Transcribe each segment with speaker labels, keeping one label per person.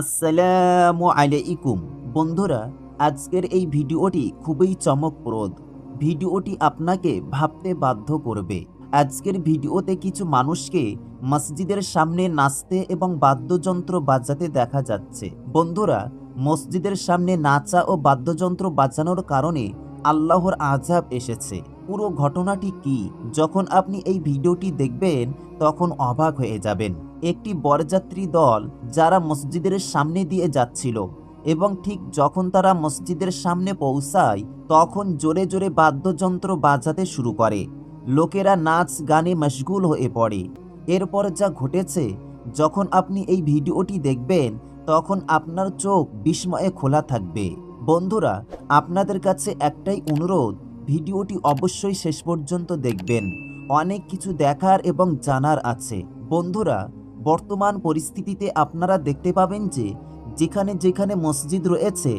Speaker 1: আসসালামু আলাইকুম। বন্ধুরা, আজকের এই ভিডিওটি খুবই চমকপ্রদ। ভিডিওটি আপনাকে ভাবতে বাধ্য করবে। আজকের ভিডিওতে কিছু মানুষকে মসজিদের সামনে নাচতে এবং বাদ্যযন্ত্র বাজাতে দেখা যাচ্ছে। বন্ধুরা, মসজিদের সামনে নাচা ও বাদ্যযন্ত্র বাজানোর কারণে আল্লাহর আজাব এসেছে। পুরো ঘটনাটি কি? যখন আপনি এই ভিডিওটি দেখবেন, তখন অবাক হয়ে যাবেন। একটি বরযাত্রী দল যারা মসজিদের সামনে দিয়ে যাচ্ছিল এবং ঠিক যখন তারা মসজিদের সামনে পৌঁছায়, তখন জোরে জোরে বাদ্যযন্ত্র বাজাতে শুরু করে। লোকেরা নাচ গানে মশগুল হয়ে পড়ে। এরপর যা ঘটেছে, যখন আপনি এই ভিডিওটি দেখবেন, তখন আপনার চোখ বিস্ময়ে খোলা থাকবে। বন্ধুরা, আপনাদের কাছে একটাই অনুরোধ, ভিডিওটি অবশ্যই শেষ পর্যন্ত দেখবেন। অনেক কিছু দেখার এবং জানার আছে। বন্ধুরা বর্তমান পরিস্থিতিতে আপনারা দেখতে পাবেন যে যেখানে যেখানে মসজিদ রয়েছে,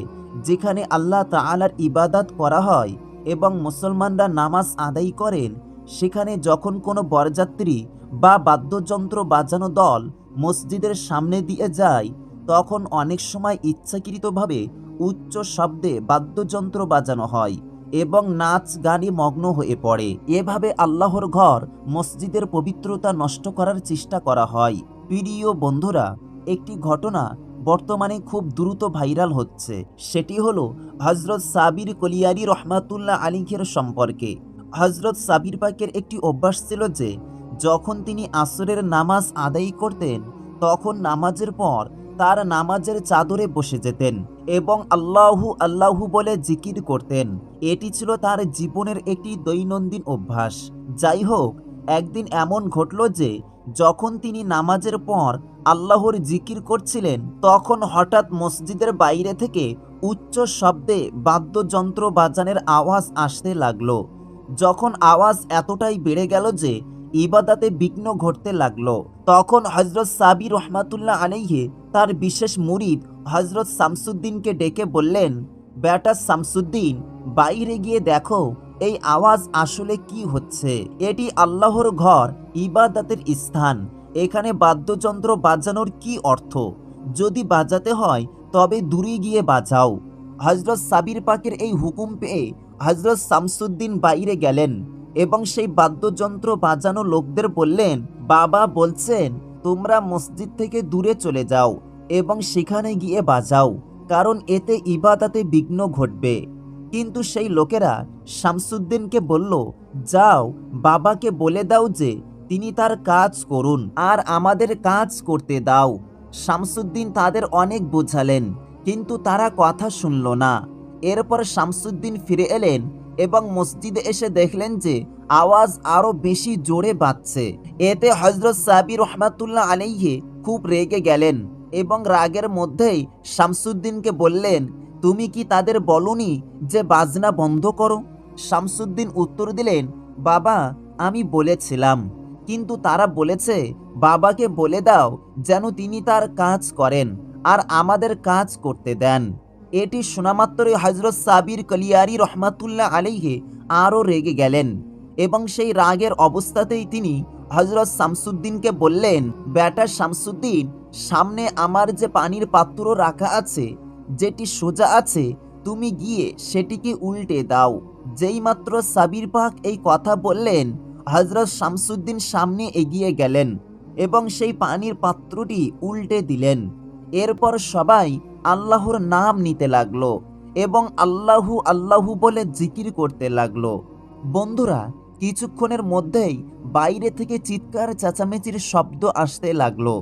Speaker 1: যেখানে আল্লাহ তাআলার ইবাদাত করা হয় এবং মুসলমানরা নামাজ আদায় করেন, সেখানে যখন কোনো বরযাত্রী বা বাদ্যযন্ত্র বাজানো দল মসজিদের সামনে দিয়ে যায়, তখন অনেক সময় ইচ্ছাকৃতভাবে উচ্চ শব্দে বাদ্যযন্ত্র বাজানো হয়। এবং নাচ গানে মগ্ন হয়ে পড়ে। এভাবে আল্লাহর ঘর মসজিদের পবিত্রতা নষ্ট করার চেষ্টা করা হয়। প্রিয় বন্ধুরা, একটি ঘটনা বর্তমানে খুব দ্রুত ভাইরাল হচ্ছে। সেটি হলো হজরত সাবির কলিয়ারি রহমাতুল্লাহ আলিখের সম্পর্কে। হজরত সাবির পাকের একটি অভ্যাস ছিল যে, যখন তিনি আসরের নামাজ আদায় করতেন, তখন নামাজের পর তার নামাজের চাদরে বসে যেতেন এবং আল্লাহু আল্লাহু বলে জিকির করতেন। এটি ছিল তার জীবনের একটি দৈনন্দিন অভ্যাস। যাই হোক একদিন এমন ঘটল যে, যখন তিনি নামাজের পর আল্লাহর জিকির করছিলেন, তখন হঠাৎ মসজিদের বাইরে থেকে উচ্চ শব্দে বাদ্যযন্ত্র বাজানের আওয়াজ আসতে লাগল। যখন আওয়াজ এতটাই বেড়ে গেল যে ইবাদাতে বিঘ্ন ঘটতে লাগল। তখন হজরত সাবি রহমাতুল্লাহ আলাইহে তার বিশেষ মুরিদ হজরত শামসুদ্দিনকে ডেকে বললেন, বেটা শামসুদ্দিন, বাইরে গিয়ে দেখো, এই আওয়াজ আসলে কি হচ্ছে? এটি আল্লাহর ঘর, ইবাদাতের স্থান। এখানে বাদ্যযন্ত্র বাজানোর কি অর্থ? যদি বাজাতে হয়, তবে দূরে গিয়ে বাজাও। হজরত সাবির পাকের এই হুকুম পেয়ে হজরত শামসুদ্দিন বাইরে গেলেন। এবং সেই বাদ্যযন্ত্র বাজানো লোকদের বললেন, বাবা বলছেন, তোমরা মসজিদ থেকে দূরে চলে যাও এবং সেখানে গিয়ে বাজাও, কারণ এতে ইবাদাতে বিঘ্ন ঘটবে। কিন্তু সেই লোকেরা শামসুদ্দিনকে বলল, যাও, বাবাকে বলে দাও যে তিনি তার কাজ করুন আর আমাদের কাজ করতে দাও। শামসুদ্দিন তাদের অনেক বোঝালেন, কিন্তু তারা কথা শুনল না। এরপর শামসুদ্দিন ফিরে এলেন এবং মসজিদে এসে দেখলেন যে আওয়াজ আরও বেশি জোরে বাজছে। এতে হজরত সাবি রহমাতুল্লাহ আলাইহে খুব রেগে গেলেন এবং রাগের মধ্যেই শামসুদ্দিনকে বললেন, তুমি কি তাদের বলনি যে বাজনা বন্ধ করো? শামসুদ্দিন উত্তর দিলেন, বাবা, আমি বলেছিলাম। কিন্তু তারা বলেছে, বাবাকে বলে দাও যেন তিনি তার কাজ করেন আর আমাদের কাজ করতে দেন। এটি শোনামাত্রই হজরত সাবির কলিয়ারি রহমাতুল্লাহ আলাইহে আরও রেগে গেলেন এবং সেই রাগের অবস্থাতেই তিনি হজরত শামসুদ্দিনকে বললেন ব্যাটা শামসুদ্দিন, সামনে আমার যে পানির পাত্র রাখা আছে, যেটি সোজা আছে, তুমি গিয়ে সেটিকে উল্টে দাও। যেই মাত্র সাবির পাক এই কথা বললেন হজরত শামসুদ্দিন সামনে এগিয়ে গেলেন এবং সেই পানির পাত্রটি উল্টে দিলেন। এরপর সবাই আল্লাহর নাম নিতে লাগল এবং আল্লাহু আল্লাহু বলে জিকির করতে লাগল। বন্ধুরা, কিছুক্ষণের মধ্যেই বাইরে থেকে চিৎকার, চেঁচামেচির শব্দ আসতে লাগল।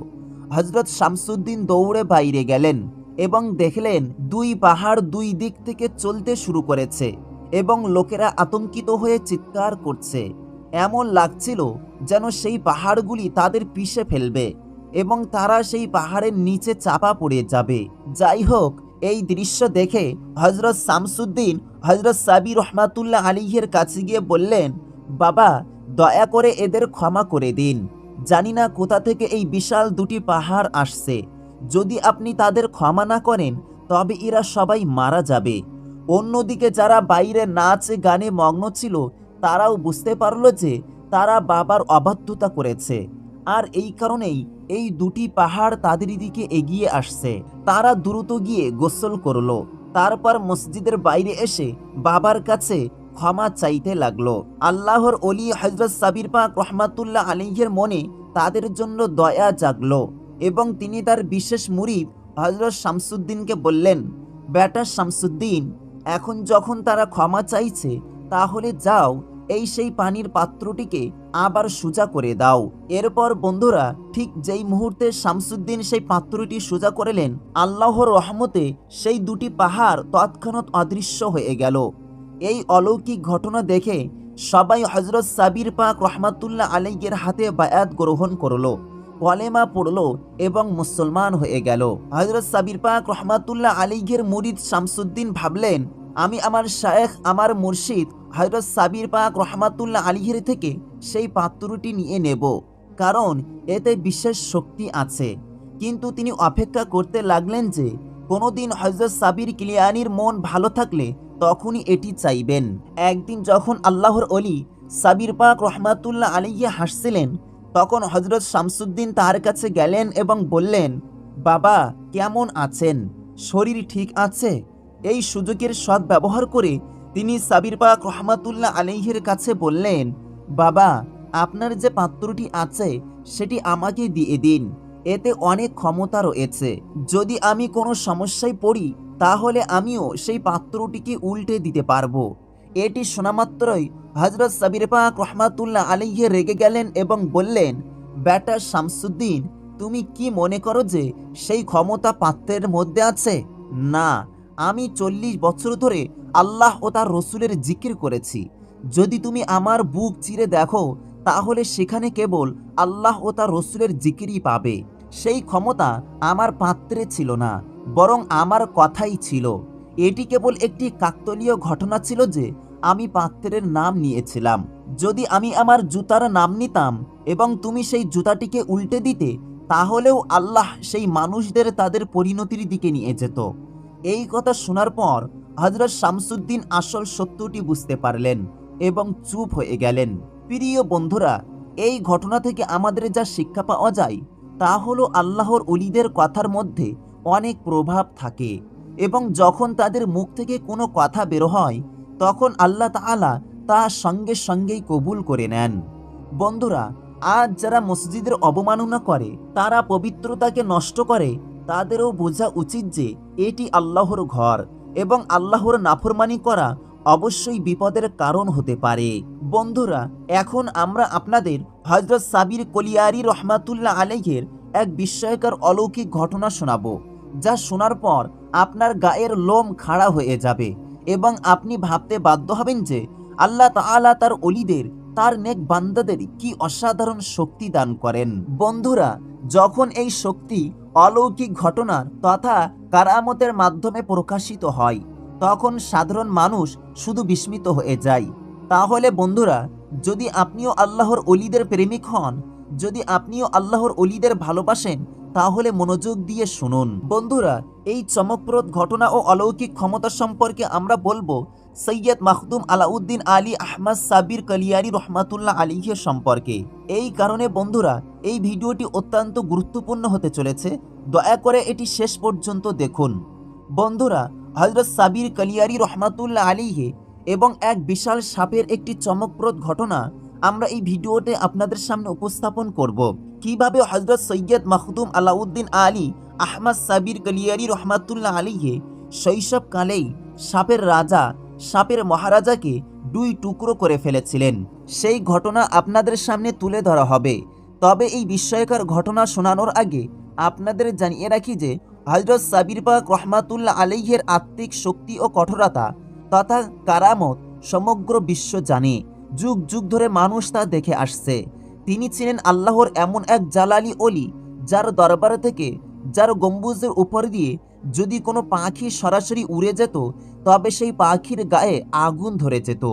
Speaker 1: হজরত শামসুদ্দিন দৌড়ে বাইরে গেলেন এবং দেখলেন দুই পাহাড় দুই দিক থেকে চলতে শুরু করেছে এবং লোকেরা আতঙ্কিত হয়ে চিৎকার করছে। এমন লাগছিল যেন সেই পাহাড়গুলি তাদের পিষে ফেলবে। এবং তারা সেই পাহাড়ের নিচে চাপা পড়ে যাবে। যাই হোক এই দৃশ্য দেখে হজরত শামসুদ্দিন হজরত সাবি রহমাতুল্লাহ আলিহের কাছে গিয়ে বললেন, বাবা, দয়া করে এদের ক্ষমা করে দিন। জানি না কোথা থেকে এই বিশাল দুটি পাহাড় আসছে। যদি আপনি তাদের ক্ষমা না করেন, তবে এরা সবাই মারা যাবে। অন্যদিকে যারা বাইরে নাচ গানে মগ্ন ছিল, তারাও বুঝতে পারল যে তারা বাবার অবাধ্যতা করেছে। আর এই কারণেই এই দুটি পাহাড় তাদের দিকে এগিয়ে আসছে। তারা দ্রুত গিয়ে গোসল করল। তারপর মসজিদের বাইরে এসে বাবার কাছে ক্ষমা চাইতে লাগল। আল্লাহর অলি হজরত সাবির পাক রহমাতুল্লাহ আলিহের মনে তাদের জন্য দয়া জাগলো এবং তিনি তার বিশেষ মুরিদ হজরত শামসুদ্দিনকে বললেন, বেটা শামসুদ্দিন, এখন যখন তারা ক্ষমা চাইছে, তাহলে যাও এই সেই পানির পাত্রটিকে আবার সোজা করে দাও। এরপর বন্ধুরা, ঠিক যেই মুহূর্তে শামসুদ্দিন সেই পাত্রটি সোজা করলেন, আল্লাহর রহমতে সেই দুটি পাহাড় তৎক্ষণাৎ অদৃশ্য হয়ে গেল। এই অলৌকিক ঘটনা দেখে সবাই হজরত সাবির পাক রহমাতুল্লাহ আলাইয়ের হাতে বায়াত গ্রহণ করল। কলেমা পড়ল এবং মুসলমান হয়ে গেল। হজরত সাবির পাক রহমাতুল্লাহ আলিঘের মুরিদ শামসুদ্দিন ভাবলেন আমি আমার শায়েখ, আমার মুর্শিদ হজরত সাবির পাক রহমাতুল্লাহ আলিঘের থেকে সেই পাত্রটি নিয়ে নেব। কারণ এতে বিশেষ শক্তি আছে। কিন্তু তিনি অপেক্ষা করতে লাগলেন যে, কোনোদিন হজরত সাবির কিলিয়ানির মন ভালো থাকলে তখনই এটি চাইবেন। একদিন যখন আল্লাহর অলি সাবির পাক রহমাতুল্লাহ আলিয়ে হাসছিলেন, তখন হজরত শামসুদ্দিন তার কাছে গেলেন এবং বললেন, বাবা, কেমন আছেন? শরীর ঠিক আছে? এই সুযোগের সৎ ব্যবহার করে তিনি সাবির পাক রহমাতুল্লাহ আলিহের কাছে বললেন, বাবা, আপনার যে পাত্রটি আছে, সেটি আমাকে দিয়ে দিন। এতে অনেক ক্ষমতা রয়েছে। যদি আমি কোনো সমস্যায় পড়ি, তাহলে আমিও সেই পাত্রটিকে উল্টে দিতে পারব। এটি শোনামাত্রই হজরত সাবির পাক রহমাতুল্লাহ আলিহে রেগে গেলেন এবং বললেন ব্যাটা শামসুদ্দিন, তুমি কি মনে করো যে সেই ক্ষমতা পাত্রের মধ্যে আছে? না আমি চল্লিশ বছর ধরে আল্লাহ ও তার রসুলের জিকির করেছি। যদি তুমি আমার বুক চিরে দেখো, তাহলে সেখানে কেবল আল্লাহ ও তার রসুলের জিকিরই পাবে। সেই ক্ষমতা আমার পাত্রে ছিল না, বরং আমার কথাই ছিল। এটি কেবল একটি কাকতলীয় ঘটনা ছিল যে আমি পাত্রের নাম নিয়েছিলাম। যদি আমি আমার জুতার নাম নিতাম এবং তুমি সেই জুতাটিকে উল্টে দিতে, তাহলেও আল্লাহ সেই মানুষদের তাদের পরিণতির দিকে নিয়ে যেত। এই কথা শোনার পর হজরত শামসুদ্দিন আসল সত্যটি বুঝতে পারলেন এবং চুপ হয়ে গেলেন। প্রিয় বন্ধুরা, এই ঘটনা থেকে আমাদের যা শিক্ষা পাওয়া যায়, তা হলো আল্লাহর অলিদের কথার মধ্যে অনেক প্রভাব থাকে এবং যখন তাদের মুখ থেকে কোনো কথা বের হয়, তখন আল্লাহ তাআলা তা সঙ্গে সঙ্গেই কবুল করে নেন। বন্ধুরা, আজ যারা মসজিদের অবমাননা করে, তারা পবিত্রতাকে নষ্ট করে তাদেরও বোঝা উচিত যে এটি আল্লাহর ঘর এবং আল্লাহর নাফরমানি করা অবশ্যই বিপদের কারণ হতে পারে। বন্ধুরা, এখন আমরা আপনাদের হজরত সাবির কলিয়ারি রহমাতুল্লাহ আলাইহের এক বিস্ময়কর অলৌকিক ঘটনা শোনাব, যা শোনার পর আপনার গায়ের লোম খাড়া হয়ে যাবে এবং আপনি ভাবতে বাধ্য হবেন যে আল্লাহ তাআলা তার অলিদের, তার নেক বান্দাদের কি অসাধারণ শক্তি দান করেন। বন্ধুরা, যখন এই শক্তি অলৌকিক ঘটনার তথা কারামতের মাধ্যমে প্রকাশিত হয়, তখন সাধারণ মানুষ শুধু বিস্মিত হয়ে যায়। তাহলে বন্ধুরা, যদি আপনিও আল্লাহর অলিদের প্রেমিক হন, যদি আপনিও আল্লাহর অলিদের ভালোবাসেন, তাহলে মনোযোগ দিয়ে শুনুন। বন্ধুরা, এই চমকপ্রদ ঘটনা ও অলৌকিক ক্ষমতা সম্পর্কে আমরা বলব সৈয়দ মাহদুম আলাউদ্দিন আলী আহমদ সাবির কলিয়ারি রহমাতুল্লাহ আলীহের সম্পর্কে। এই কারণে বন্ধুরা, এই ভিডিওটি অত্যন্ত গুরুত্বপূর্ণ হতে চলেছে। দয়া করে এটি শেষ পর্যন্ত দেখুন। বন্ধুরা হজরত সাবির কলিয়ারি রহমাতুল্লাহ আলীহে এবং এক বিশাল সাপের একটি চমকপ্রদ ঘটনা আমরা এই ভিডিওতে আপনাদের সামনে উপস্থাপন করব। কীভাবে হজরত সৈয়দ মাহদুম আলাউদ্দিন আলী আহমদ সাবির কলিয়ারি রহমাতুল্লাহ আলীহে শৈশবকালেই সাপের রাজা সাপের মহারাজাকে দুই টুকরো করে ফেলেছিলেন। সেই ঘটনা আপনাদের সামনে তুলে ধরা হবে। তবে এই বিস্ময়কর ঘটনা শোনানোর আগে আপনাদের জানিয়ে রাখি যে হজরত সাবির পাক রহমাতুল্লাহ আলাইহের আত্মিক শক্তি ও কঠোরতা তথা কারামত সমগ্র বিশ্ব জানে। যুগ যুগ ধরে মানুষ তা দেখে আসছে। তিনি ছিলেন আল্লাহর এমন এক জালালি অলি, যার দরবার থেকে, যার গম্বুজের উপর দিয়ে যদি কোনো পাখি সরাসরি উড়ে যেত তবে সেই পাখির গায়ে আগুন ধরে যেত।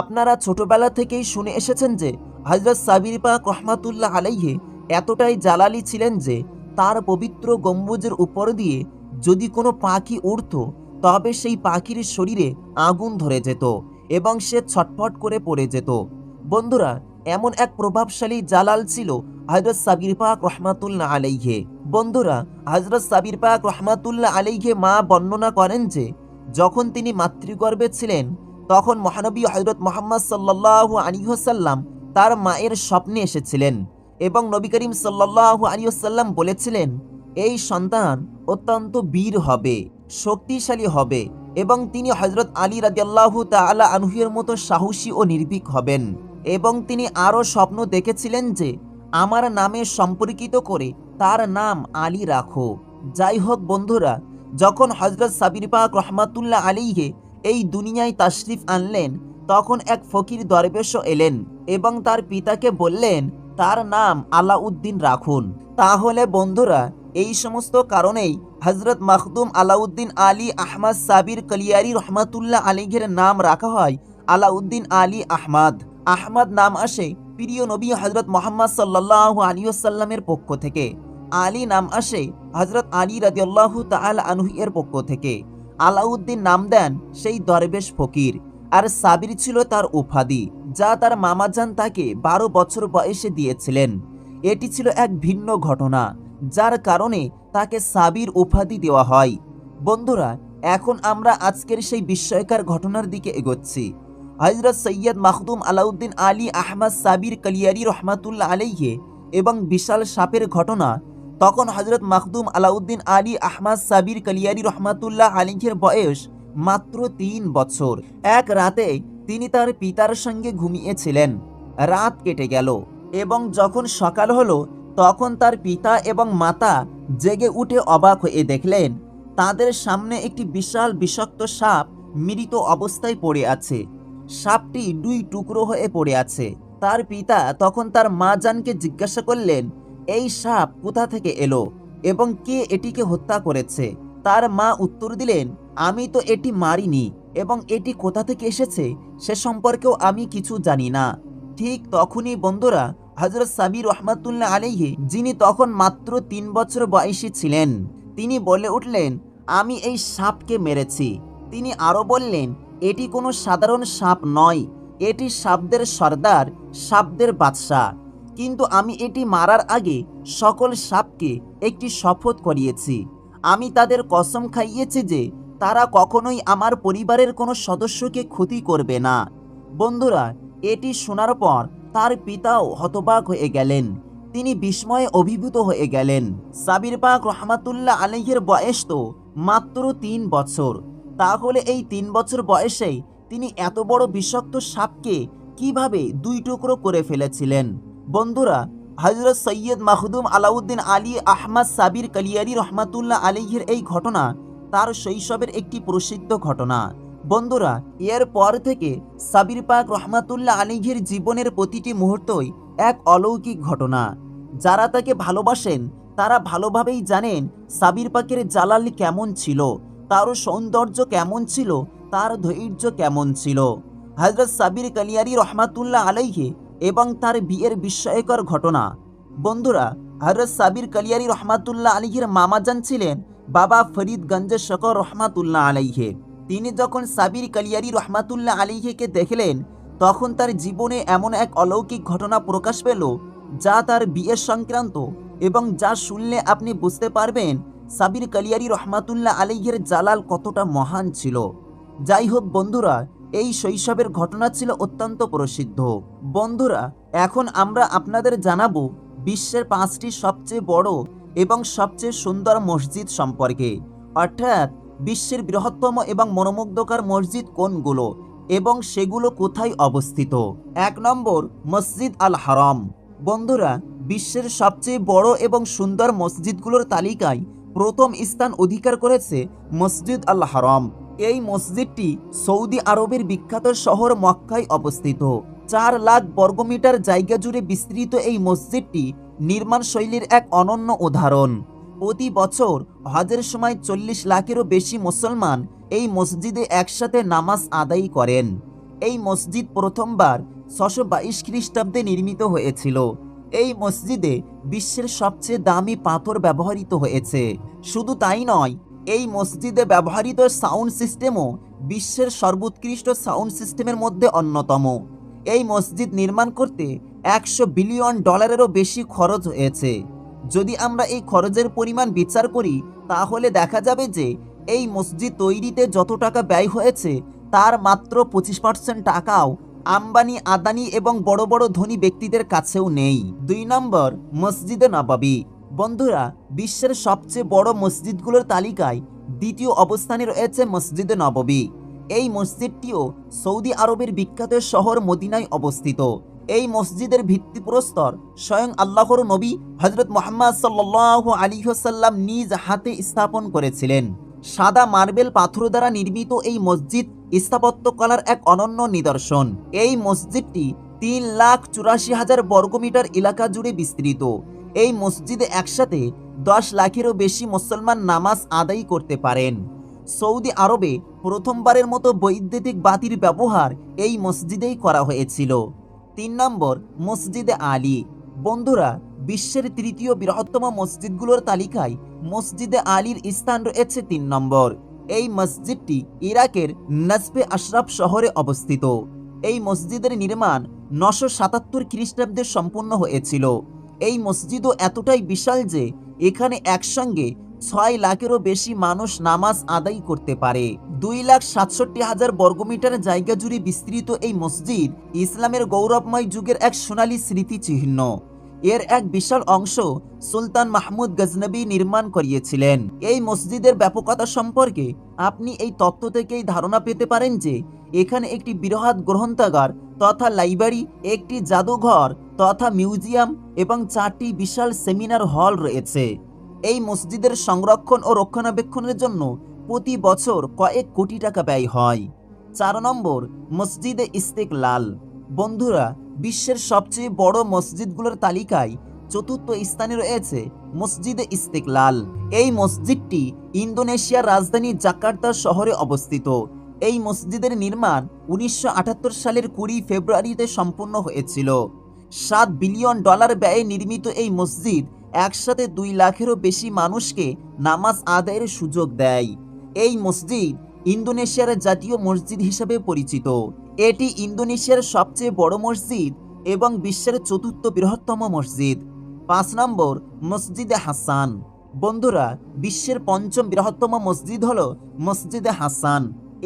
Speaker 1: আপনারা ছোটবেলা থেকেই শুনে এসেছেন যে হজরত সাবির পাক রহমাতুল্লাহ আলাইহে এতটাই জালালি ছিলেন যে তার পবিত্র গম্বুজের উপর দিয়ে যদি কোনো পাখি উড়ত, তবে সেই পাখির শরীরে আগুন ধরে যেত এবং সে ছটফট করে পড়ে যেত। বন্ধুরা, এমন এক প্রভাবশালী জালাল ছিল হজরত সাবির পাক রহমাতুল্লাহ আলাইহে। বন্ধুরা হজরত সাবির পাক রহমাতুল্লাহ আলাইহে মা বর্ণনা করেন যে যখন তিনি মাতৃগর্ভে ছিলেন, তখন মহানবী হজরত মোহাম্মদ সাল্লাহ আলিহাসাল্লাম তার মায়ের স্বপ্নে এসেছিলেন এবং নবী করিম সাল্লাহ আলিয়াল্লাম বলেছিলেন, এই সন্তান অত্যন্ত বীর হবে, শক্তিশালী হবে এবং তিনি হজরত আলী রাজিয়াল্লাহু তালা আনহুয়ের মতো সাহসী ও নির্ভীক হবেন। এবং তিনি আরও স্বপ্ন দেখেছিলেন যে, আমার নামে সম্পর্কিত করে তার নাম আলী রাখো। যাই হোক বন্ধুরা যখন হজরত সাবির পাক রহমাতুল্লাহ আলীহে এই দুনিয়ায় তাশরিফ আনলেন, তখন এক ফকির দরবেশও এলেন এবং তার পিতাকে বললেন, তার নাম আলাউদ্দিন রাখুন। তাহলে বন্ধুরা, এই সমস্ত কারণেই হজরত মখদুম আলাউদ্দিন আলী আহমদ সাবির কলিয়ারি রহমাতুল্লাহ আলীঘের নাম রাখা হয় আলাউদ্দিন আলী আহমদ। আহমদ নাম আসে প্রিয় নবী হজরত মোহাম্মদ সাল্লাহ আলিয়াল্লামের পক্ষ থেকে। আলী নাম আসে হজরত আলী রাজিয়াল্লাহু তাল আনহু এর পক্ষ থেকে। আলাউদ্দিন নাম দেন সেই দরবেশ ফকির। আর সাবির ছিল তার উপাধি, যা তার মামাজান তাকে বারো বছর বয়সে দিয়েছিলেন। এটি ছিল এক ভিন্ন ঘটনা, যার কারণে তাকে সাবির উপাধি দেওয়া হয়। বন্ধুরা, এখন আমরা আজকের সেই বিস্ময়কার ঘটনার দিকে এগোচ্ছি। হজরত সৈয়দ মাহদুম আলাউদ্দিন আলী আহমদ সাবির কলিয়ারি রহমাতুল্লাহ আলাইহে এবং বিশাল সাপের ঘটনা তখন হজরত মাহদুম আলাউদ্দিন আলী আহমদ সাবির কলিয়ারি রহমাতুল্লাহ আলিঘের বয়স মাত্র তিন বছর। এক রাতে তিনি তার পিতার সঙ্গে ঘুমিয়েছিলেন। রাত কেটে গেল এবং যখন সকাল হলো, তখন তার পিতা এবং মাতা জেগে উঠে অবাক হয়ে দেখলেন, তাদের সামনে একটি বিশাল বিষাক্ত সাপ মৃত অবস্থায় পড়ে আছে। সাপটি দুই টুকরো হয়ে পড়ে আছে। তার পিতা তখন তার মা জানকে জিজ্ঞাসা করলেন এই সাপ কোথা থেকে এলো এবং কে এটিকে হত্যা করেছে? তার মা উত্তর দিলেন, আমি তো এটি মারিনি এবং এটি কোথা থেকে এসেছে সে সম্পর্কেও আমি কিছু জানি না। ঠিক তখনই বন্ধুরা হজরত সাবির রহমাতুল্লাহ আলাইহি, যিনি তখন মাত্র তিন বছর বয়সী ছিলেন, তিনি বলে উঠলেন, আমি এই সাপকে মেরেছি। তিনি আরও বললেন, এটি কোনো সাধারণ সাপ নয়, এটি সাপদের সর্দার, সাপদের বাদশাহ। কিন্তু আমি এটি মারার আগে সকল সাপকে একটি শপথ করিয়েছি। আমি তাদের কসম খাইয়েছি যে তারা কখনোই আমার পরিবারের কোনো সদস্যকে ক্ষতি করবে না। বন্ধুরা, এটি শোনার পর তার পিতাও হতবাক হয়ে গেলেন। তিনি বিস্ময়ে অভিভূত হয়ে গেলেন। সাবির পাক রহমাতুল্লাহ আলহের বয়স তো মাত্র তিন বছর। তাহলে এই তিন বছর বয়সেই তিনি এত বড় বিষাক্ত সাপকে কীভাবে দুই টুকরো করে ফেলেছিলেন? বন্ধুরা হজরত সৈয়দ মাহদুম আলাউদ্দিন আলী আহমদ সাবির কলিয়ারি রহমাতুল্লাহ আলিহের এই ঘটনা তার শৈশবের একটি প্রসিদ্ধ ঘটনা। বন্ধুরা, এর পর থেকে সাবির পাক রহমাতুল্লাহ আলিঘের জীবনের প্রতিটি মুহূর্তই এক অলৌকিক ঘটনা। যারা তাকে ভালোবাসেন, তারা ভালোভাবেই জানেন সাবির পাকের জালাল কেমন ছিল, তার সৌন্দর্য কেমন ছিল, তার ধৈর্য কেমন ছিল। হজরত সাবির কালিয়ারি রহমাতুল্লাহ আলাইহে এবং তার বিয়ের বিস্ময়কর ঘটনা। বন্ধুরা হজরত সাবির কালিয়ারি রহমাতুল্লাহ আলিহির মামাজান ছিলেন বাবা ফরিদগঞ্জ শকর রহমাতুল্লাহ আলাইহে। তিনি যখন সাবির কালিয়ারি রহমাতুল্লাহ আলিহেকে দেখলেন, তখন তার জীবনে এমন এক অলৌকিক ঘটনা প্রকাশ পেল, যা তার বিয়ের সংক্রান্ত এবং যা শুনলে আপনি বুঝতে পারবেন সাবির কালিয়ারি রহমাতুল্লাহ আলিহের জালাল কতটা মহান ছিল। যাই হোক বন্ধুরা এই শৈশবের ঘটনা ছিল অত্যন্ত প্রসিদ্ধ। বন্ধুরা, এখন আমরা আপনাদের জানাব বিশ্বের পাঁচটি সবচেয়ে বড় এবং সবচেয়ে সুন্দর মসজিদ সম্পর্কে। অর্থাৎ, বিশ্বের বৃহত্তম এবং মনোমুগ্ধকর মসজিদ কোনগুলো এবং সেগুলো কোথায় অবস্থিত? এক নম্বর, মসজিদ আল হারাম। বন্ধুরা, বিশ্বের সবচেয়ে বড় এবং সুন্দর মসজিদগুলোর তালিকায় প্রথম স্থান অধিকার করেছে মসজিদ আল হারাম। এই মসজিদটি সৌদি আরবের বিখ্যাত শহর মক্কায় অবস্থিত। চার লাখ বর্গমিটার জায়গা জুড়ে বিস্তৃত এই মসজিদটি নির্মাণ শৈলীর এক অনন্য উদাহরণ। প্রতি বছর হজের সময় চল্লিশ লাখেরও বেশি মুসলমান এই মসজিদে একসাথে নামাজ আদায় করেন। এই মসজিদ প্রথমবার ছশো বাইশ খ্রিস্টাব্দে নির্মিত হয়েছিল। এই মসজিদে বিশ্বের সবচেয়ে দামি পাথর ব্যবহৃত হয়েছে। শুধু তাই নয় এই মসজিদে ব্যবহৃত সাউন্ড সিস্টেমও বিশ্বের সর্বোৎকৃষ্ট সাউন্ড সিস্টেমের মধ্যে অন্যতম। এই মসজিদ নির্মাণ করতে একশো বিলিয়ন ডলারেরও বেশি খরচ হয়েছে। যদি আমরা এই খরচের পরিমাণ বিচার করি, তাহলে দেখা যাবে যে এই মসজিদ তৈরিতে যত টাকা ব্যয় হয়েছে, তার মাত্র পঁচিশ পার্সেন্ট টাকাও আম্বানি, আদানি এবং বড় বড় ধনী ব্যক্তিদের কাছেও নেই। দুই নম্বর, মসজিদে নবাবী। বন্ধুরা, বিশ্বের সবচেয়ে বড় মসজিদগুলোর তালিকায় দ্বিতীয় অবস্থানে রয়েছে মসজিদে নববী। এই মসজিদটিও সৌদি আরবের বিখ্যাত শহর মদিনায় অবস্থিত। এই মসজিদের ভিত্তিপ্রস্তর স্বয়ং আল্লাহর নবী হজরত মোহাম্মদ সাল্লাহ আলী সাল্লাম নিজ হাতে স্থাপন করেছিলেন। সাদা মার্বেল পাথর দ্বারা নির্মিত এই মসজিদ স্থাপত্যকলার এক অনন্য নিদর্শন। এই মসজিদটি তিন লাখ চুরাশি হাজার বর্গমিটার এলাকা জুড়ে বিস্তৃত। এই মসজিদে একসাথে দশ লাখেরও বেশি মুসলমান নামাজ আদায় করতে পারেন। সৌদি আরবে প্রথমবারের মতো বৈদ্যুতিক বাতির ব্যবহার এই মসজিদেই করা হয়েছিল। তিন নম্বর মসজিদে আলী। বন্ধুরা, বিশ্বের তৃতীয় বৃহত্তম মসজিদগুলোর তালিকায় মসজিদে আলীর স্থান রয়েছে তিন নম্বর। এই মসজিদটি ইরাকের নসবে আশরাফ শহরে অবস্থিত। এই মসজিদের নির্মাণ নশো সাতাত্তর খ্রিস্টাব্দে সম্পূর্ণ হয়েছিল। এই মসজিদও এতটাই বিশাল যে এখানে একসঙ্গে ছয় লাখেরও বেশি মানুষ নামাজ আদায় করতে পারে। দুই লাখ সাতষট্টি হাজার বর্গমিটার জায়গা জুড়ে বিস্তৃত এই মসজিদ ইসলামের গৌরবময় যুগের এক সোনালী স্মৃতিচিহ্ন। এর এক বিশাল অংশ সুলতান মাহমুদ গজনবী নির্মাণ করিয়েছিলেন। এই মসজিদের ব্যাপকতা সম্পর্কে আপনি এই তত্ত্ব থেকেই ধারণা পেতে পারেন যে এখানে একটি বৃহৎ গ্রন্থাগার তথা লাইব্রেরি, একটি জাদুঘর তথা মিউজিয়াম এবং চারটি বিশাল সেমিনার হল রয়েছে। এই মসজিদের সংরক্ষণ ও রক্ষণাবেক্ষণের জন্য প্রতি বছর কয়েক কোটি টাকা ব্যয় হয়। চার নম্বর মসজিদে ইস্তেকলাল। বন্ধুরা বিশ্বের সবচেয়ে বড় মসজিদগুলোর তালিকায় চতুর্থ স্থানে রয়েছে মসজিদে ইস্তেকলাল। এই মসজিদটি ইন্দোনেশিয়ার রাজধানী জাকার্তা শহরে অবস্থিত। এই মসজিদের নির্মাণ উনিশশো আটাত্তর সালের কুড়ি ফেব্রুয়ারিতে সম্পূর্ণ হয়েছিল। সাত বিলিয়ন ডলার ব্যয়ে নির্মিত এই মসজিদ একসাথে দুই লাখেরও বেশি মানুষকে নামাজ আদায়ের সুযোগ দেয়। এই মসজিদ ইন্দোনেশিয়ার জাতীয় মসজিদ হিসেবে পরিচিত। এটি ইন্দোনেশিয়ার সবচেয়ে বড় মসজিদ এবং বিশ্বের চতুর্থ বৃহত্তম মসজিদ। পাঁচ নম্বর, মসজিদে হাসান। বন্ধুরা, বিশ্বের পঞ্চম বৃহত্তম মসজিদ হল মসজিদে হাসান।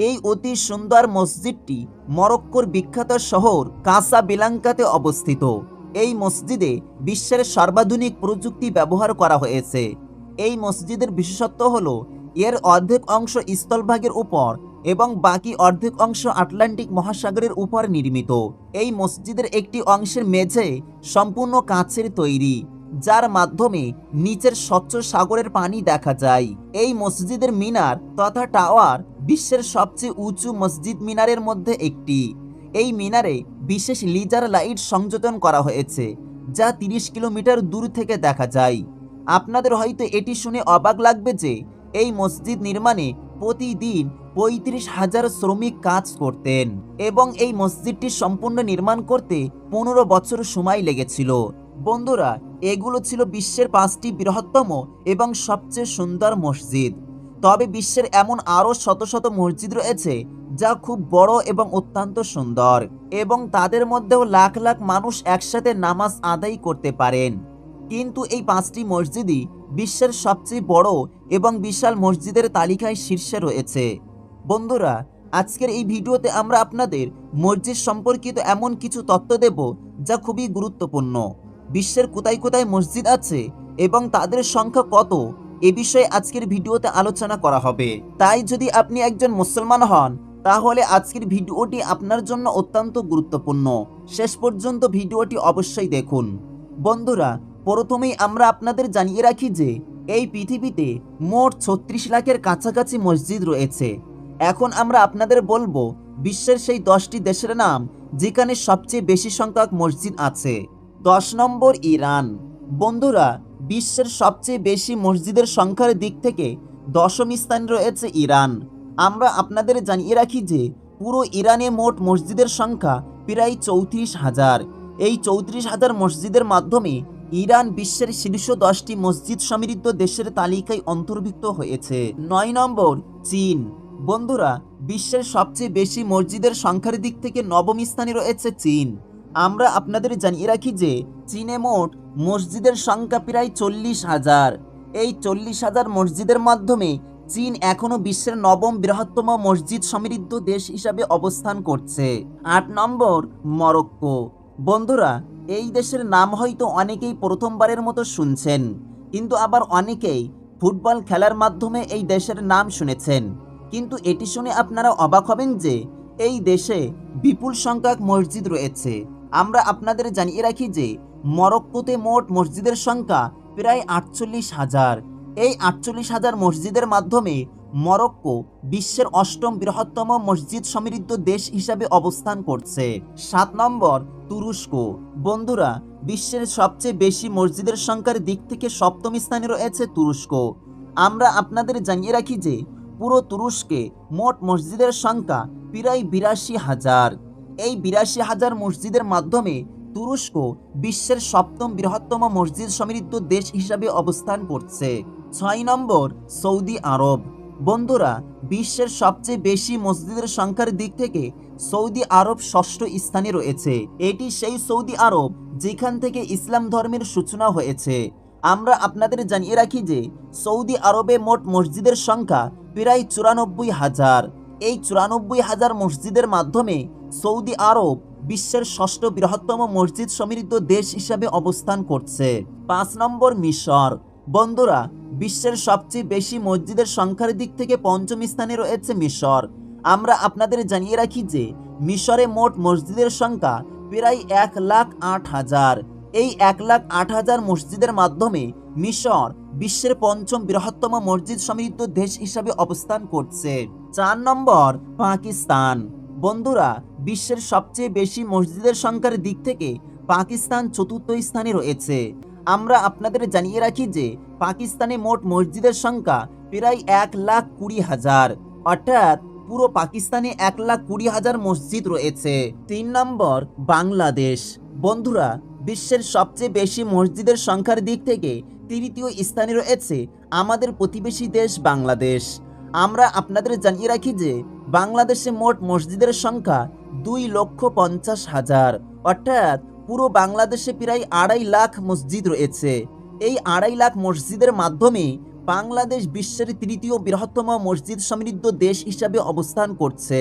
Speaker 1: এই অতি সুন্দর মসজিদটি মরক্কোর বিখ্যাত শহর কাসা বেলাঙ্কাতে অবস্থিত। এই মসজিদে বিশ্বের সর্বাধুনিক প্রযুক্তি ব্যবহার করা হয়েছে। এই মসজিদের বিশেষত্ব হল এর অর্ধেক অংশ স্থলভাগের উপর এবং বাকি অর্ধেক অংশ আটলান্টিক মহাসাগরের উপর নির্মিত। এই মসজিদের একটি অংশের মেঝে সম্পূর্ণ কাঁচের তৈরি, যার মাধ্যমে নিচের স্বচ্ছ সাগরের পানি দেখা যায়। এই মসজিদের মিনার তথা টাওয়ার বিশ্বের সবচেয়ে উঁচু মসজিদ মিনারের মধ্যে একটি। এই মিনারে বিশেষ লিজার লাইট সংযোজন করা হয়েছে, যা তিরিশ কিলোমিটার দূর থেকে দেখা যায়। আপনাদের হয়তো এটি শুনে অবাক লাগবে যে এই মসজিদ নির্মাণে প্রতিদিন পঁয়ত্রিশ হাজার শ্রমিক কাজ করতেন এবং এই মসজিদটি সম্পূর্ণ নির্মাণ করতে পনেরো বছর সময় লেগেছিল। বন্ধুরা, এগুলো ছিল বিশ্বের পাঁচটি বৃহত্তম এবং সবচেয়ে সুন্দর মসজিদ। তবে বিশ্বের এমন আরও শত শত মসজিদ রয়েছে যা খুব বড় এবং অত্যন্ত সুন্দর এবং তাদের মধ্যেও লাখ লাখ মানুষ একসাথে নামাজ আদায় করতে পারেন। কিন্তু এই পাঁচটি মসজিদই বিশ্বের সবচেয়ে বড় এবং বিশাল মসজিদের তালিকায় শীর্ষে রয়েছে। বন্ধুরা, আজকের এই ভিডিওতে আমরা আপনাদের মসজিদ সম্পর্কিত এমন কিছু তথ্য দেব যা খুবই গুরুত্বপূর্ণ। বিশ্বের কোথায় কোথায় মসজিদ আছে এবং তাদের সংখ্যা কত এ বিষয়ে আজকের ভিডিওতে আলোচনা করা হবে। তাই যদি আপনি একজন মুসলমান হন, তাহলে আজকের ভিডিওটি আপনার জন্য অত্যন্ত গুরুত্বপূর্ণ। শেষ পর্যন্ত ভিডিওটি অবশ্যই দেখুন। বন্ধুরা প্রথমেই আমরা আপনাদের জানিয়ে রাখি যে, এই পৃথিবীতে মোট ছত্রিশ লাখের কাছাকাছি মসজিদ রয়েছে। এখন আমরা আপনাদের বলব, বিশ্বের সেই দশটি দেশের নাম, যেখানে সবচেয়ে বেশি সংখ্যক মসজিদ আছে। দশ নম্বর ইরান। বন্ধুরা, বিশ্বের সবচেয়ে বেশি মসজিদের সংখ্যার দিক থেকে দশম স্থানে রয়েছে ইরান। আমরা আপনাদের জানিয়ে রাখি যে, পুরো ইরানে মোট মসজিদের সংখ্যা প্রায় চৌত্রিশ হাজার। এই চৌত্রিশ হাজার মসজিদের মাধ্যমে ইরান বিশ্বের শীর্ষ দশটি মসজিদ সমৃদ্ধ দেশের তালিকায় অন্তর্ভুক্ত হয়েছে। নয় নম্বর, চীন। বন্ধুরা, বিশ্বের সবচেয়ে বেশি মসজিদের সংখ্যার দিক থেকে নবম স্থানে রয়েছে চীন। আমরা আপনাদের জানিয়ে রাখি যে, চীনে মোট মসজিদের সংখ্যা প্রায় চল্লিশ হাজার। এই চল্লিশ হাজার মসজিদের মাধ্যমে চীন এখনও বিশ্বের নবম বৃহত্তম মসজিদ সমৃদ্ধ দেশ হিসাবে অবস্থান করছে। আট নম্বর, মরক্কো। বন্ধুরা এই দেশের নাম হয়তো অনেকেই প্রথমবারের মতো শুনছেন, কিন্তু আবার অনেকেই ফুটবল খেলার মাধ্যমে এই দেশের নাম শুনেছেন। কিন্তু এটি শুনে আপনারা অবাক হবেন যে এই দেশে বিপুল সংখ্যক মসজিদ রয়েছে। আমরা আপনাদের জানিয়ে রাখি যে মরক্কোতে মোট মসজিদের সংখ্যা প্রায় আটচল্লিশ হাজার। এই আটচল্লিশ হাজার মসজিদের মাধ্যমে মরক্কো বিশ্বের অষ্টম বৃহত্তম মসজিদ সমৃদ্ধ দেশ হিসাবে অবস্থান করছে। সাত নম্বর, তুরস্ক। বন্ধুরা, বিশ্বের সবচেয়ে বেশি মসজিদের সংখ্যার দিক থেকে সপ্তম স্থানে রয়েছে তুরস্ক। আমরা আপনাদের জানিয়ে রাখি যে, পুরো তুরস্কে মোট মসজিদের সংখ্যা প্রায় বিরাশি হাজার। এই বিরাশি হাজার মসজিদের মাধ্যমে তুরস্ক বিশ্বের সপ্তম বৃহত্তম মসজিদ সমৃদ্ধ দেশ হিসাবে অবস্থান করছে। ছয় নম্বর, সৌদি আরব। বন্ধুরা, বিশ্বের সবচেয়ে বেশি মসজিদের সংখ্যার দিক থেকে সৌদি আরব ষষ্ঠ স্থানে রয়েছে। এটি সেই সৌদি আরব যেখান থেকে ইসলাম ধর্মের সূচনা হয়েছে। আমরা আপনাদের জানিয়ে রাখি যে, সৌদি আরবে মোট মসজিদের সংখ্যা প্রায় চুরানব্বই হাজার। এই চুরানব্বই হাজার মসজিদের মাধ্যমে সৌদি আরব বিশ্বের ষষ্ঠ বৃহত্তম মসজিদ সমৃদ্ধ দেশ হিসাবে অবস্থান করছে। পাঁচ নম্বর মিশর। বন্ধুরা বিশ্বের সবচেয়ে বেশি মসজিদের সংখ্যার দিক থেকে পঞ্চম স্থানে রয়েছে মিশর। আমরা আপনাদের জানিয়ে রাখি যে, মিশরে মোট মসজিদের সংখ্যা প্রায় এক লাখ আট হাজার। এই এক লাখ আট হাজার মসজিদের মাধ্যমে মিশর বিশ্বের পঞ্চম বৃহত্তম মসজিদ সমৃদ্ধ দেশ হিসাবে অবস্থান করছে। চার নম্বর, পাকিস্তান। বন্ধুরা, বিশ্বের সবচেয়ে বেশি মসজিদের সংখ্যার দিক থেকে পাকিস্তান চতুর্থ স্থানে রয়েছে। আমরা আপনাদের জানিয়ে রাখি যে পাকিস্তানে মোট মসজিদের সংখ্যা প্রায় এক লাখ কুড়ি হাজার। অর্থাৎ পুরো পাকিস্তানে এক লাখ কুড়ি হাজার মসজিদ রয়েছে। তিন নম্বর, বাংলাদেশ। বন্ধুরা, বিশ্বের সবচেয়ে বেশি মসজিদের সংখ্যার দিক থেকে তৃতীয় স্থানে রয়েছে আমাদের প্রতিবেশী দেশ বাংলাদেশ। আমরা আপনাদের জানিয়ে রাখি যে বাংলাদেশে মোট মসজিদের সংখ্যা দুই লক্ষ পঞ্চাশ হাজার। অর্থাৎ পুরো বাংলাদেশে প্রায় আড়াই লাখ মসজিদ রয়েছে। এই আড়াই লাখ মসজিদের মাধ্যমে বাংলাদেশ বিশ্বের তৃতীয় বৃহত্তম মসজিদ সমৃদ্ধ দেশ হিসাবে অবস্থান করছে।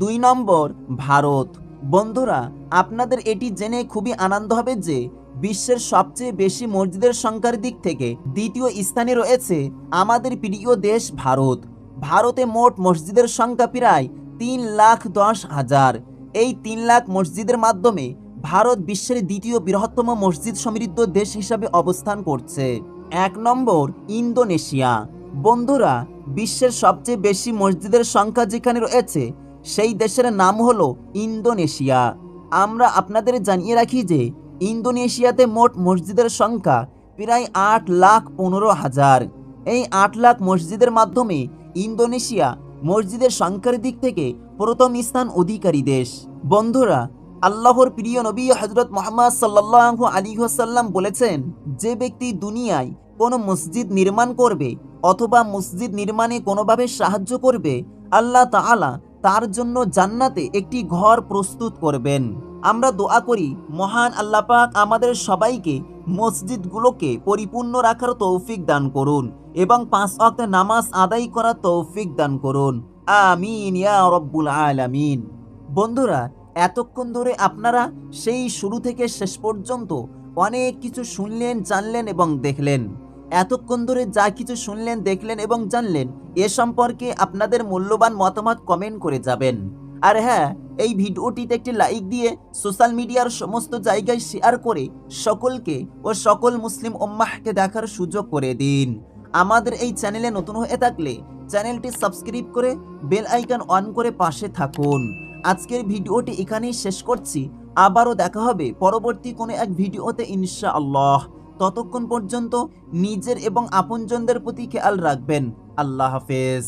Speaker 1: দুই নম্বর, ভারত। বন্ধুরা, আপনাদের এটি জেনে খুবই আনন্দ হবে যে বিশ্বের সবচেয়ে বেশি মসজিদের সংখ্যার দিক থেকে দ্বিতীয় স্থানে রয়েছে আমাদের প্রিয় দেশ ভারত। ভারতে মোট মসজিদের সংখ্যা প্রায় তিন লাখ দশ হাজার। এই তিন লাখ মসজিদের মাধ্যমে ভারত বিশ্বের দ্বিতীয় বৃহত্তম মসজিদ সমৃদ্ধ দেশ হিসাবে অবস্থান করছে। এক নম্বর, ইন্দোনেশিয়া। বন্ধুরা, বিশ্বের সবচেয়ে বেশি মসজিদের সংখ্যা যেখানে রয়েছে, সেই দেশের নাম হলো ইন্দোনেশিয়া। আমরা আপনাদের জানিয়ে রাখি যে, ইন্দোনেশিয়াতে মোট মসজিদের সংখ্যা প্রায় আট লাখ পনেরো হাজার। এই আট লাখ মসজিদের মাধ্যমে ইন্দোনেশিয়া মসজিদের সংখ্যার দিক থেকে প্রথম স্থান অধিকারী দেশ। বন্ধুরা আল্লাহর প্রিয় নবী হজরত মোহাম্মদ সাল্লাহ আলী সাল্লাম বলেছেন, যে ব্যক্তি দুনিয়ায় কোনো মসজিদ নির্মাণ করবে অথবা মসজিদ নির্মাণে কোনোভাবে সাহায্য করবে, আল্লাহ তাআলা তার জন্য জান্নাতে একটি ঘর প্রস্তুত করবেন। আমরা দোয়া করি, মহান আল্লাহ পাক আমাদের সবাইকে মসজিদগুলোকে পরিপূর্ণ রাখার তৌফিক দান করুন এবং পাঁচ ওয়াক্ত নামাজ আদায় করার তৌফিক দান করুন। আমিন ইয়া রব্বুল আলামিন। বন্ধুরা এতক্ষণ ধরে আপনারা সেই শুরু থেকে শেষ পর্যন্ত অনেক কিছু শুনলেন, জানলেন এবং দেখলেন। এতক্ষণ ধরে যা কিছু শুনলেন, দেখলেন এবং জানলেন, এ সম্পর্কে আপনাদের মূল্যবান মতামত কমেন্ট করে যাবেন। আর হ্যাঁ এই ভিডিওটিতে একটি লাইক দিয়ে সোশ্যাল মিডিয়ার সমস্ত জায়গায় শেয়ার করে সকলকে ও সকল মুসলিম উম্মাহকে দেখার সুযোগ করে দিন। আমাদের এই চ্যানেলে নতুন হয়ে থাকলে চ্যানেলটি সাবস্ক্রাইব করে বেল আইকন অন করে পাশে থাকুন। আজকের ভিডিওটি এখানেই শেষ করছি। আবারও দেখা হবে পরবর্তী কোনো এক ভিডিওতে ইনশা আল্লাহ ততক্ষণ পর্যন্ত নিজের এবং আপনজনদের প্রতি খেয়াল রাখবেন। আল্লাহ হাফেজ।